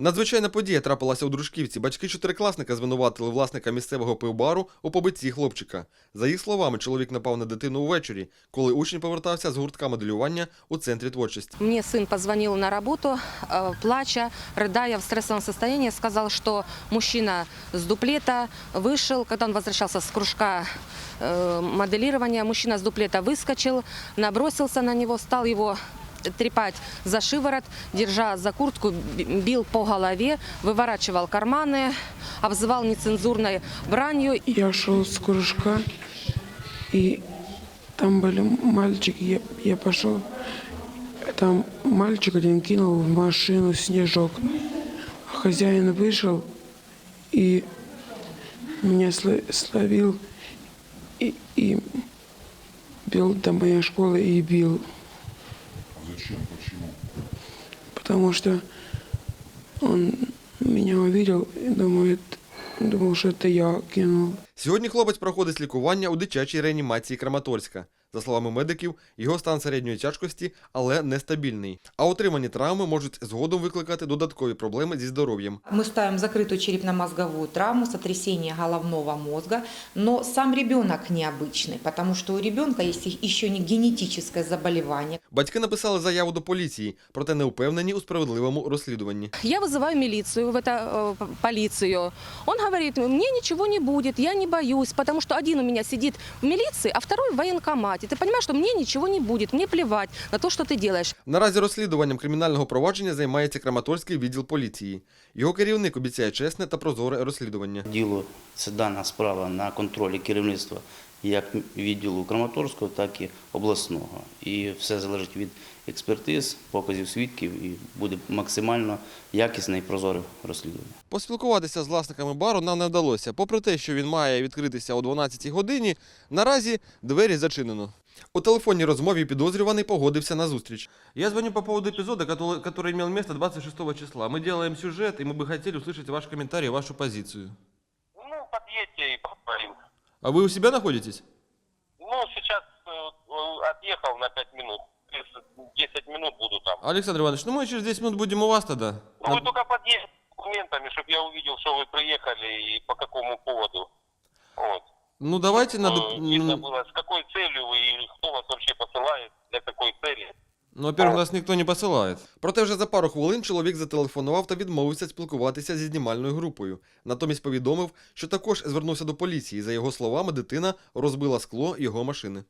Надзвичайна подія трапилася у Дружківці. Батьки чотирикласника звинуватили власника місцевого пивбару у побитті хлопчика. За їх словами, чоловік напав на дитину увечері, коли учень повертався з гуртка моделювання у центрі творчості. Мне сын позвонил на работу, э, плача, рыдая в стрессовом состоянии, сказал, что мужчина с дуплета вышел, когда он возвращался с кружка э, моделирования, мужчина с дуплета выскочил, набросился на него, стал его трепать за шиворот, держа за куртку, б- бил по голове, выворачивал карманы, обзывал нецензурной бранью. Я шел с кружка, и там были мальчики. Я, я пошел, там мальчик один кинул в машину снежок. А Хозяин вышел и меня сла- словил и, и бил до моей школы и бил. Зачем? Почему? Потому что он меня увидел и думает, думал, что это я кинул. Сьогодні хлопець проходить лікування у дитячій реанімації Краматорська. За словами медиків, його стан середньої тяжкості, але нестабільний. А отримані травми можуть згодом викликати додаткові проблеми зі здоров'ям. Мы ставим закрытую черепно-мозговую травму, сотрясение головного мозга, но сам ребенок необычный, потому что у ребенка есть еще не генетическое заболевание. Батьки написали заяву до поліції, проте не впевнені у справедливому розслідуванні. Я вызываю милицию, в это, э, п- полицию. Он говорит, мне ничего не будет, я не боюсь, потому что один у меня сидит в милиции, а второй в военкомате. Ты понимаешь, что мне ничего не будет, мне плевать на то, что ты делаешь. Наразі розслідуванням кримінального провадження займається Краматорський відділ поліції. Його керівник обіцяє чесне та прозоре розслідування. Діло це дана справа на контролі керівництва як відділу Краматорського, так і обласного. І все залежить від експертиз, показів свідків і буде максимально якісне і прозоре розслідування. Поспілкуватися з власниками бару нам не вдалося. Попри те, що він має відкритися о 12 годині, наразі двері зачинено. У телефонній розмові підозрюваний погодився на зустріч. Я звоню по поводу эпизода, который, который имел место 26 числа. Мы делаем сюжет, и мы бы хотели услышать ваш комментарий, вашу позицию. А вы у себя находитесь? Ну, сейчас э, э, отъехал на 5 минут. Через 10 минут буду там. Александр Иванович, ну мы через 10 минут будем у вас тогда. Ну, вы только подъедете с документами, чтобы я увидел, что вы приехали и по какому поводу. Вот. Ну давайте на... Э, было, с Ну, во-первых, нас ніхто не посилає. Проте вже за пару хвилин чоловік зателефонував та відмовився спілкуватися зі знімальною групою. Натомість повідомив, що також звернувся до поліції. За його словами, дитина розбила скло його машини.